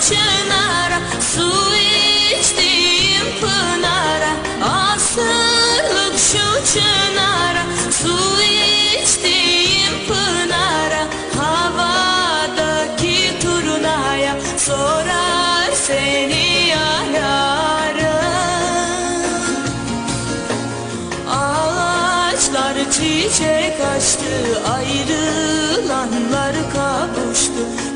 Çınara Su içtiğim pınara Asılık şu çınara Su içtiğim pınara Havadaki turnaya Sorar seni ararım Ağaçlar çiçek açtı Ayrılanlar kavuştu